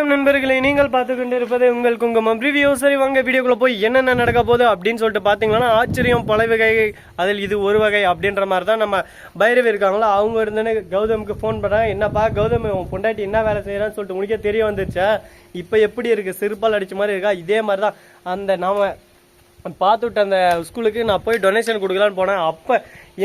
வணக்கம் நண்பர்களே. நீங்கள் பார்த்து கொண்டு இருப்பது உங்கள் குங்குமம். ரிவ்யூ சரி வாங்க வீடியோக்குள்ள போய் என்னென்ன நடக்க போகுது அப்படின்னு சொல்லிட்டு பார்த்தீங்கன்னா ஆச்சரியம் பல வகை. அதில் இது ஒரு வகை அப்படின்ற மாதிரி தான் நம்ம பைரவி இருக்காங்களோ அவங்க இருந்தேன்னு கௌதமுக்கு ஃபோன் பண்ணுறாங்க என்னப்பா கௌதம் உன் பொண்டாட்டி என்ன வேலை செய்கிறான்னு சொல்லிட்டு உனக்கே தெரிய வந்துருச்சா இப்போ எப்படி இருக்குது சிறுப்பால் அடித்த மாதிரி இருக்கா? இதே மாதிரி தான் அந்த நாம் பார்த்துட்டு அந்த ஸ்கூலுக்கு நான் போய் டொனேஷன் கொடுக்கலான்னு போனேன். அப்போ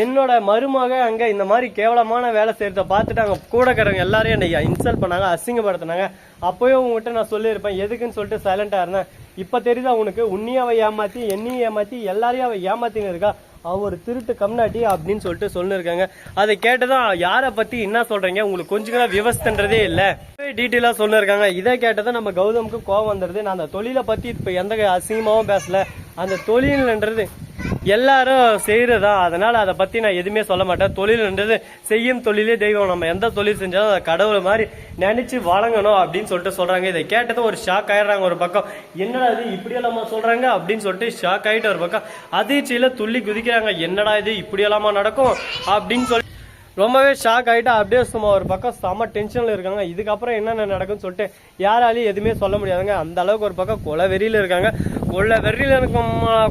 என்னோட மருமக அங்கே இந்த மாதிரி கேவலமான வேலை செய்கிறத பார்த்துட்டு அங்கே கூடக்கிறவங்க எல்லாரையும் என்னை இன்சல்ட் பண்ணாங்க அசிங்கப்படுத்தினாங்க. அப்போயும் உங்ககிட்ட நான் சொல்லியிருப்பேன் எதுக்குன்னு சொல்லிட்டு சைலண்டாக இருந்தேன். இப்போ தெரியுதா உனக்கு? உன்னையும் அவள் ஏமாற்றி என்னையும் ஏமாற்றி எல்லாரையும் அவள் ஏமாத்தின்னு இருக்கா? அவர் ஒரு திருட்டு கம்னாட்டி அப்படின்னு சொல்லிட்டு சொல்லிருக்காங்க. அதை கேட்டதும் யாரை பத்தி என்ன சொல்றீங்க? உங்களுக்கு கொஞ்சம் கூட விவஸ்தன்றதே இல்ல. டீட்டெயிலா சொல்லிருக்காங்க. இதை கேட்டதான் நம்ம கௌதமுக்கு கோவம் வந்துடுது நான் அந்த தொழிலை பத்தி இப்ப எந்த அசிங்கமாவும் பேசல. அந்த தொழில்ன்றது எல்லாரும் செய்யறதா? அதனால அதை பத்தி நான் எதுவுமே சொல்ல மாட்டேன். தொழில்ன்றது செய்யும் தொழிலே தெய்வம். நம்ம எந்த தொழில் செஞ்சாலும் அதை கடவுள் மாதிரி நினைச்சு வழங்கணும் அப்படின்னு சொல்லிட்டு சொல்றாங்க. இதை கேட்டதும் ஒரு ஷாக் ஆயிடுறாங்க ஒரு பக்கம். என்னடா இது இப்படியெல்லாமா சொல்றாங்க அப்படின்னு சொல்லிட்டு ஷாக் ஆயிட்டு ஒரு பக்கம். அதிர்ச்சியில துள்ளி குதிக்கிறாங்க. என்னடா இது இப்படியெல்லாமா நடக்கும் அப்படின்னு சொல்லி ரொம்பவே ஷாக் ஆகிட்டு அப்படியே சும்மா ஒரு பக்கம் செம டென்ஷனில் இருக்காங்க. இதுக்கப்புறம் என்னென்ன நடக்கும்னு சொல்லிட்டு யாராலையும் எதுவுமே சொல்ல முடியாதுங்க. அந்த அளவுக்கு ஒரு பக்கம் கொலை வெறியில் இருக்காங்க. உள்ள வெறியில் எனக்கு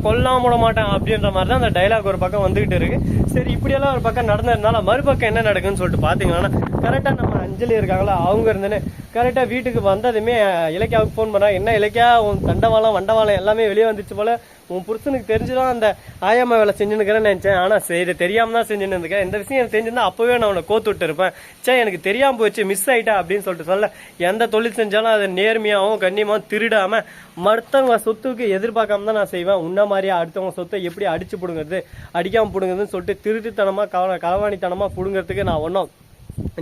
கொல்லாம விட மாட்டேன் அப்படின்ற மாதிரி தான் அந்த டைலாக் ஒரு பக்கம் வந்துகிட்டு இருக்கு. சரி இப்படியெல்லாம் ஒரு பக்கம் நடந்ததுனால மறுபக்கம் என்ன நடக்குன்னு சொல்லிட்டு பார்த்தீங்கன்னா கரெக்டாக நம்ம அஞ்சலி இருக்காங்களா அவங்க இருந்தேன்னு கரெக்டாக வீட்டுக்கு வந்ததுமே இலக்கியாவுக்கு ஃபோன் பண்ணா என்ன இலக்கியா உன் தண்டவாளம் வண்டவாளம் எல்லாமே வெளியே வந்துச்சு போல. உன் புருஷனுக்கு தெரிஞ்சுதான் அந்த ஆயம்மா வேலை செஞ்சுன்னு நினைச்சேன். ஆனால் சரி தெரியாம தான் செஞ்சுன்னு இருக்கேன் இந்த விஷயம் எனக்கு தெரிஞ்சிருந்தா அப்பவே நான் உன்னை கோத்து விட்டு இருப்பேன் சே எனக்கு தெரியாமல் போச்சு மிஸ் ஆயிட்டா அப்படின்னு சொல்லிட்டு சொல்ல. எந்த தொழில் செஞ்சாலும் அதை நேர்மையாகவும் கண்ணியமாகவும் திருடாம மற்றவங்க சொத்துக்கு எதிர்பார்க்காம தான் நான் செய்வேன். உன்ன மாதிரியா அடுத்தவங்க சொத்தை எப்படி அடிச்சு புடுங்கிறது அடிக்காமல் பிடுங்குறதுன்னு சொல்லிட்டு திருட்டுத்தனமாக கவ கலவாணித்தனமாக பிடுங்கிறதுக்கு நான் ஒன்றும்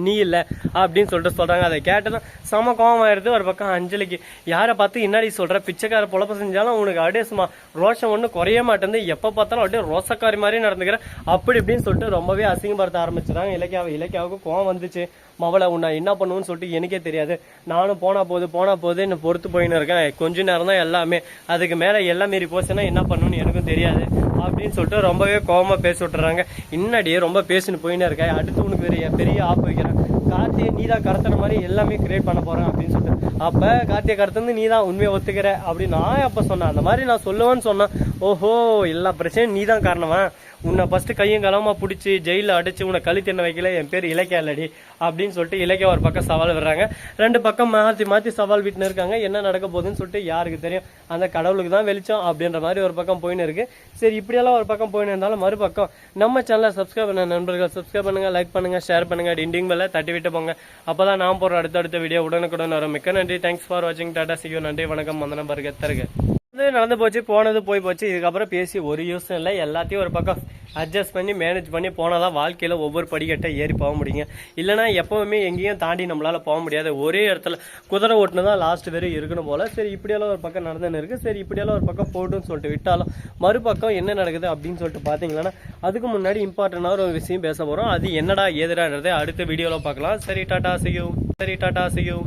நீ இல்லை அப்படின்னு சொல்லிட்டு சொல்கிறாங்க அதை கேட்டதும் செம கோவம் ஆயிருது ஒரு பக்கம் அஞ்சலிக்கு யாரை பார்த்து என்னடி சொல்கிற பிச்சைக்கார பொழப்ப செஞ்சாலும் உனக்கு அப்படியே சும்மா ரோஷம் ஒன்றும் குறைய மாட்டேங்குது. எப்போ பார்த்தாலும் அப்படியே ரோசக்காரி மாதிரி நடந்துக்கிற. அப்படி இப்படின்னு சொல்லிட்டு ரொம்பவே அசிங்கப்படுத்த ஆரம்பிச்சிட்டாங்க. இலக்கியாவை இலக்கியாவுக்கு கோவம் வந்துச்சு. மவளை உன்னை என்ன பண்ணுவேன்னு சொல்லிட்டு எனக்கே தெரியாது. நானும் போனால் போது போனால் போது என்னை பொறுத்து போயின்னு இருக்கேன். கொஞ்ச நேரம் தான் எல்லாமே. அதுக்கு மேலே எல்லாம் மீறி போச்சுன்னா என்ன பண்ணணும்னு எனக்கும் தெரியாது. அப்படின்னு சொல்லிட்டு ரொம்பவே கோவமா பேசி விட்டுறாங்க. இன்னடி ரொம்ப பேசின்னு போயின்னு இருக்க. அடுத்து உனக்கு பெரிய பெரிய ஆப் வைக்கிறேன். கார்த்தியை நீ தான் கடத்துற மாதிரி எல்லாமே கிரியேட் பண்ண போறேன் அப்படின்னு சொல்லிட்டு அப்ப கார்த்திகை கடத்துந்து நீ தான் உண்மையை ஒத்துக்கிற. அப்படின்னு நான் அப்ப சொன்னேன். அந்த மாதிரி நான் சொல்லுவேன்னு சொன்னேன். ஓஹோ எல்லா பிரச்சனையும் நீ தான் காரணமா? உன்னை ஃபர்ஸ்ட் கையும் களமா பிடிச்சி ஜெயிலில் அடிச்சு உன்னை கழுத்து என்ன வைக்கல என் பேர் இலக்கிய இல்லடி. அப்படின்னு சொல்லிட்டு இலக்கிய ஒரு பக்கம் சவால் விடுறாங்க. ரெண்டு பக்கம் மாத்தி மாத்தி சவால் விட்டுன்னு இருக்காங்க. என்ன நடக்க போகுதுன்னு சொல்லிட்டு யாருக்கு தெரியும்? அந்த கடவுளுக்கு தான் வெளிச்சம் அப்படின்ற மாதிரி ஒரு பக்கம் போயின்னு இருக்கு. சரி இப்படியெல்லாம் ஒரு பக்கம் போயின்னு இருந்தாலும் மறுபக்கம் நம்ம சேனலை சப்ஸ்கிரைப் பண்ண நண்பர்கள் சப்ஸ்கிரைப் பண்ணுங்க லைக் பண்ணுங்க ஷேர் பண்ணுங்க. டிண்டிங் பெல்ல தட்டி விட்டு போங்க. அப்பதான் நான் போற அடுத்தடுத்த வீடியோ உடனுக்குடன் வரும். மிக்க நன்றி. தேங்க்ஸ் ஃபார் வாட்சிங் டாடா சியூ நன்றி வணக்கம். வந்தனம் பருக தருக இது நடந்து போச்சு போனது போய் போச்சு. இதுக்கப்புறம் பேசி ஒரு யூஸும் இல்லை. எல்லாத்தையும் ஒரு பக்கம் அட்ஜஸ்ட் பண்ணி மேனேஜ் பண்ணி போனால் தான் வாழ்க்கையில் ஒவ்வொரு படிக்கட்டை ஏறி போக முடியுங்க. இல்லைன்னா எப்பவுமே எங்கேயும் தாண்டி நம்மளால் போக முடியாது. ஒரே இடத்துல குதிரை ஓட்டுனு தான் லாஸ்ட் வரையும் இருக்கணும் போல். சரி இப்படியெல்லாம் ஒரு பக்கம் நடந்துன்னு இருக்குது சரி இப்படியெல்லாம் ஒரு பக்கம் போட்டுன்னு சொல்லிட்டு விட்டாலும் மறுபக்கம் என்ன நடக்குது அப்படின்னு சொல்லிட்டு பார்த்தீங்கன்னா அதுக்கு முன்னாடி இம்பார்ட்டண்டான ஒரு விஷயம் பேச போகிறோம் அது என்னடா ஏதுடான்றதை அடுத்த வீடியோவில் பார்க்கலாம். சரி டாட்டா செய்யும் சரி டாட்டா செய்யும்